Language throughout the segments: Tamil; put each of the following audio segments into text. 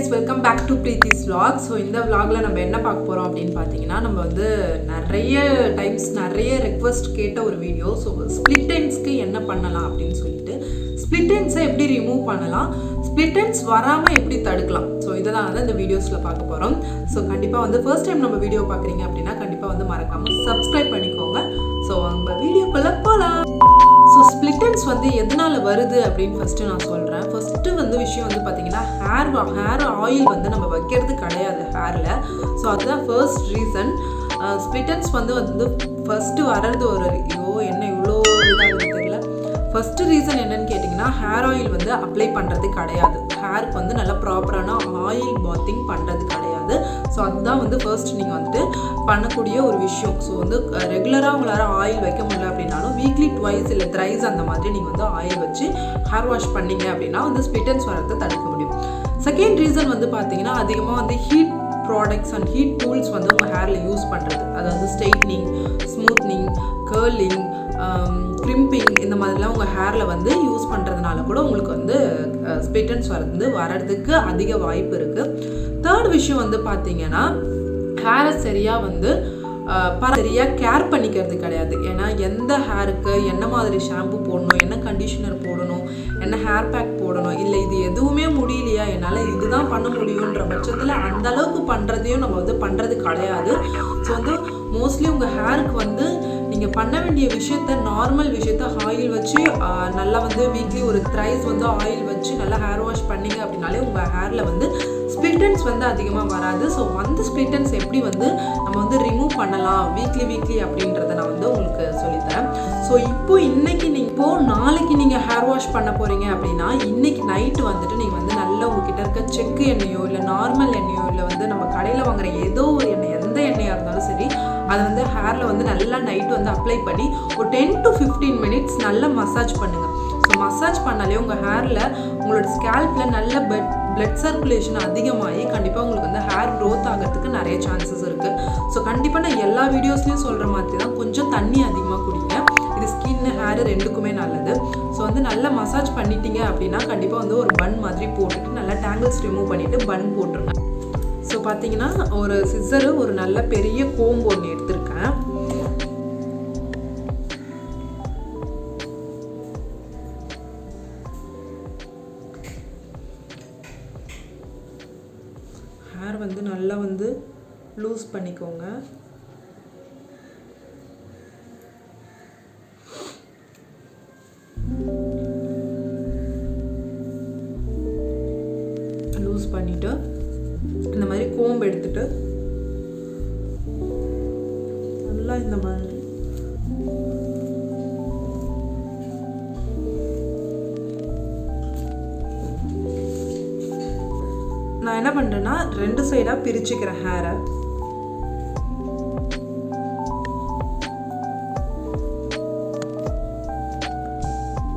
Guys welcome back to Preethi's vlog. So இந்த vlogல நம்ம என்ன பார்க்க போகிறோம் அப்படின்னு பார்த்தீங்கன்னா நம்ம வந்து நிறைய டைம்ஸ் நிறைய ரெக்வஸ்ட் கேட்ட ஒரு வீடியோ ஸோ ஸ்பிளிட் என்ன பண்ணலாம் அப்படின்னு சொல்லிட்டு ஸ்பிளிட் எப்படி ரிமூவ் பண்ணலாம்? ஸ்பிளிட் வராமல் எப்படி தடுக்கலாம்? ஸோ இதை தான் வந்து இந்த வீடியோஸில் பார்க்க போகிறோம் ஸோ கண்டிப்பாக வந்து ஃபர்ஸ்ட் டைம் நம்ம வீடியோ பார்க்குறீங்க அப்படின்னா கண்டிப்பாக வந்து மறக்காமல் சப்ஸ்கிரைப் பண்ணிக்கோங்க. ஸோ நம்ம வீடியோக்குள்ளே போகலாம் ஸ்பிளிட்டன்ஸ் வந்து எதனால் வருது அப்படின்னு ஃபஸ்ட்டு நான் சொல்கிறேன் ஃபஸ்ட்டு வந்து விஷயம் வந்து பார்த்தீங்கன்னா ஹேர் ஹேர் ஆயில் வந்து நம்ம வைக்கிறது கிடையாது ஹேரில் ஸோ அதுதான் ஃபர்ஸ்ட் ரீசன் ஸ்பிளிட்டன்ஸ் வந்து வந்து ஃபஸ்ட்டு வர்றது ஒரு ஐயோ என்ன இவ்வளோ இதாக தெரியல. ஃபஸ்ட்டு ரீசன் என்னன்னு கேட்டிங்கன்னா ஹேர் ஆயில் வந்து அப்ளை பண்ணுறது கிடையாது. ஹேருக்கு வந்து நல்லா ப்ராப்பரான ஆயில் பாத்திங் பண்ணுறது கிடையாது. ஸோ அதுதான் வந்து ஃபர்ஸ்ட் நீங்கள் வந்துட்டு பண்ணக்கூடிய ஒரு விஷயம். ஸோ வந்து ரெகுலராக உங்களால் ஆயில் வைக்க முடியல அப்படின்னாலும் வீக்லி ட்வைஸ் இல்லை த்ரைஸ் அந்த மாதிரி நீங்கள் வந்து ஆயில் வச்சு ஹேர் வாஷ் பண்ணீங்க அப்படின்னா வந்து ஸ்பிட்டன்ஸ் வரத்தை தடுக்க முடியும். செகண்ட் ரீசன் வந்து பார்த்தீங்கன்னா அதிகமாக வந்து heat products and heat tools வந்து உங்கள் ஹேரில் யூஸ் பண்ணுறது அதாவது straightening smoothening curling Um, crimping இந்த மாதிரிலாம் உங்கள் ஹேரில் வந்து யூஸ் பண்ணுறதுனால கூட உங்களுக்கு வந்து uh, ஸ்பிட்டன்ஸ் வந்து வர்றதுக்கு அதிக வாய்ப்பு இருக்குது தேர்ட் விஷயம் வந்து பார்த்தீங்கன்னா ஹேரை சரியாக வந்து uh, சரியாக கேர் பண்ணிக்கிறது கிடையாது. ஏன்னா எந்த ஹேருக்கு என்ன மாதிரி ஷாம்பு போடணும் என்ன கண்டிஷனர் போடணும் என்ன ஹேர் பேக் போடணும் இல்லை இது எதுவுமே முடியலையா என்னால் இதுதான் பண்ண முடியுன்ற பட்சத்தில் அந்த அளவுக்கு பண்ணுறதையும் நம்ம வந்து பண்ணுறது கிடையாது. ஸோ வந்து மோஸ்ட்லி உங்கள் ஹேருக்கு வந்து நீங்கள் பண்ண வேண்டிய விஷயத்த நார்மல் விஷயத்த ஆயில் வச்சு நல்லா வந்து வீக்லி ஒரு த்ரைஸ் வந்து ஆயில் வச்சு நல்லா ஹேர் வாஷ் பண்ணீங்க அப்படின்னாலே உங்கள் ஹேரில் வந்து ஸ்பிளிட்டன்ஸ் வந்து அதிகமாக வராது. ஸோ அந்த ஸ்பிளிட்டன்ஸ் எப்படி வந்து நம்ம வந்து ரிமூவ் பண்ணலாம்? வீக்லி வீக்லி அப்படின்றத நான் வந்து உங்களுக்கு சொல்லித்தரேன். ஸோ இப்போ இன்னைக்கு நீங்கள் இப்போது நாளைக்கு நீங்கள் ஹேர் வாஷ் பண்ண போகிறீங்க அப்படின்னா இன்னைக்கு நைட்டு வந்துட்டு நீங்கள் வந்து நல்லா உங்ககிட்ட இருக்க செக்கு எண்ணெயோ இல்லை நார்மல் எண்ணெயோ இல்லை வந்து நம்ம கடையில் வாங்குற ஏதோ ஒரு எண்ணெய் எந்த எண்ணெயாக இருந்தாலும் சரி அதை வந்து ஹேரில் வந்து நல்லா நைட்டு வந்து அப்ளை பண்ணி ஒரு டென் டு ஃபிஃப்டீன் மினிட்ஸ் நல்லா மசாஜ் பண்ணுங்கள் ஸோ மசாஜ் பண்ணாலே உங்கள் ஹேரில் உங்களோட ஸ்கேல்பில் நல்ல பெட் பிளட் சர்க்குலேஷன் அதிகமாகி கண்டிப்பாக உங்களுக்கு வந்து ஹேர் க்ரோத் ஆகிறதுக்கு நிறைய சான்சஸ் இருக்குது ஸோ கண்டிப்பாக நான் எல்லா வீடியோஸ்லையும் சொல்கிற மாதிரி தான் கொஞ்சம் தண்ணி அதிகமாக குடிங்க. இது ஸ்கின் ஹேர் ரெண்டுக்குமே நல்லது. ஸோ வந்து நல்லா மசாஜ் பண்ணிட்டீங்க அப்படின்னா கண்டிப்பாக வந்து ஒரு பன் மாதிரி போட்டுட்டு நல்லா டேங்கிள்ஸ் ரிமூவ் பண்ணிவிட்டு பன் போட்டுருங்க. ஸோ பார்த்தீங்கன்னா ஒரு சிஸ்ஸரு ஒரு நல்ல பெரிய கோம்பு ஒன்று எடுத்திருக்கேன். ஹேர் வந்து நல்லா வந்து லூஸ் பண்ணிக்கோங்க. லூஸ் பண்ணிவிட்டு இந்த மாதிரி கோம்பு எடுத்துட்டு நல்லா இந்த மாதிரி. நான் என்ன பண்ணுறேன்னா ரெண்டு சைடாக பிரிச்சுக்கிறேன் ஹேரை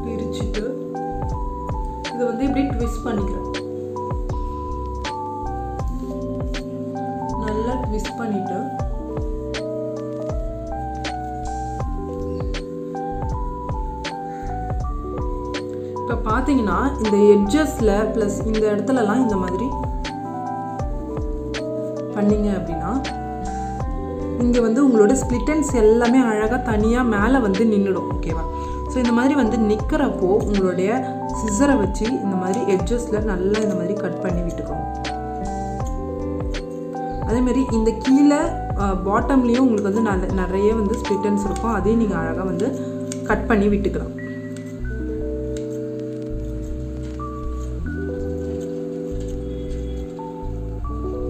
பிரிச்சுட்டு இதை வந்து இப்படி ட்விஸ்ட் பண்ணிக்கிறேன். மிஸ் ட்விஸ்ட் பண்ணிட்டு இப்போ பார்த்தீங்கன்னா இந்த எட்ஜஸில் ப்ளஸ் இந்த இடத்துலலாம் இந்த மாதிரி பண்ணீங்க அப்படின்னா இங்கே வந்து உங்களோட ஸ்பிளிட்டன்ஸ் எல்லாமே அழகாக தனியாக மேலே வந்து நின்றுடும் ஓகேவா ஸோ இந்த மாதிரி வந்து நிற்கிறப்போ உங்களுடைய சிசரை வச்சு இந்த மாதிரி எட்ஜஸில் நல்லா இந்த மாதிரி கட் பண்ணி விட்டுக்கோங்க. அதேமாரி இந்த கீழே பாட்டம்லேயும் உங்களுக்கு வந்து நல்ல நிறைய வந்து ஸ்பிட்டன்ஸ் இருக்கும். அதையும் நீங்கள் அழகாக வந்து கட் பண்ணி விட்டுக்கலாம்.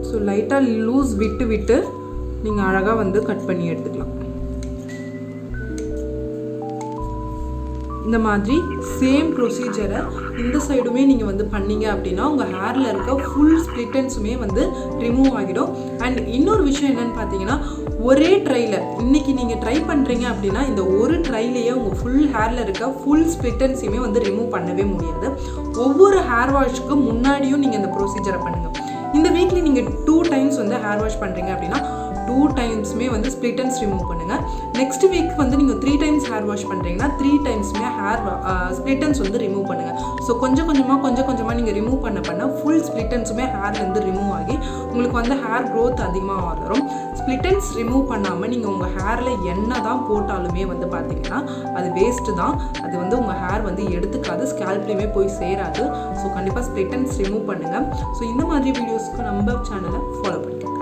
ஸோ லைட்டாக லூஸ் விட்டு விட்டு நீங்கள் அழகாக வந்து கட் பண்ணி எடுத்துக்கலாம். இந்த மாதிரி சேம் ப்ரொசீஜரை இந்த சைடுமே நீங்கள் வந்து பண்ணீங்க அப்படின்னா உங்கள் ஹேரில் இருக்க ஃபுல் ஸ்பிளிட்டன்ஸுமே வந்து ரிமூவ் ஆகிடும். அண்ட் இன்னொரு விஷயம் என்னென்னு பார்த்தீங்கன்னா ஒரே ட்ரையில் இன்றைக்கி நீங்கள் ட்ரை பண்ணுறீங்க அப்படின்னா இந்த ஒரு ட்ரைலேயே உங்கள் ஃபுல் ஹேரில் இருக்க ஃபுல் ஸ்பிளிட்டன்ஸையுமே வந்து ரிமூவ் பண்ணவே முடியாது. ஒவ்வொரு ஹேர் வாஷ்க்கு முன்னாடியும் நீங்கள் இந்த ப்ரொசீஜரை பண்ணுங்கள் இந்த வீக்லி நீங்கள் டூ டைம்ஸ் வந்து ஹேர் வாஷ் பண்ணுறீங்க அப்படின்னா டூ டைம்ஸுமே வந்து ஸ்ப்ளிட்டன்ஸ் ரிமூவ் பண்ணுங்கள் நெக்ஸ்ட் வீக் வந்து நீங்கள் த்ரீ டைம்ஸ் ஹேர் வாஷ் பண்ணுறீங்கன்னா த்ரீ டைம்ஸுமே ஹேர் ஸ்ப்ளிட்டன்ஸ் வந்து ரிமூவ் பண்ணுங்கள் ஸோ கொஞ்சம் கொஞ்சமாக கொஞ்சம் கொஞ்சமாக நீங்கள் ரிமூவ் பண்ண பண்ண ஃபுல் ஸ்ப்ளிட்டன்ஸுமே ஹேர்லேருந்து ரிமூவ் ஆகி உங்களுக்கு வந்து ஹேர் க்ரோத் அதிகமாக வளரும் ஸ்ப்ளிட்டன்ஸ் ரிமூவ் பண்ணாமல் நீங்கள் உங்கள் ஹேரில் என்ன தான் போட்டாலுமே வந்து பார்த்தீங்கன்னா அது வேஸ்ட்டு தான். அது வந்து உங்கள் ஹேர் வந்து எடுத்துக்காது ஸ்கேல்ப்லேயுமே போய் சேராது. ஸோ கண்டிப்பாக ஸ்ப்ளிட்டன்ஸ் ரிமூவ் பண்ணுங்கள் ஸோ இந்த மாதிரி வீடியோஸ்க்கு நம்ம சேனலை ஃபாலோ பண்ணிக்கோங்க.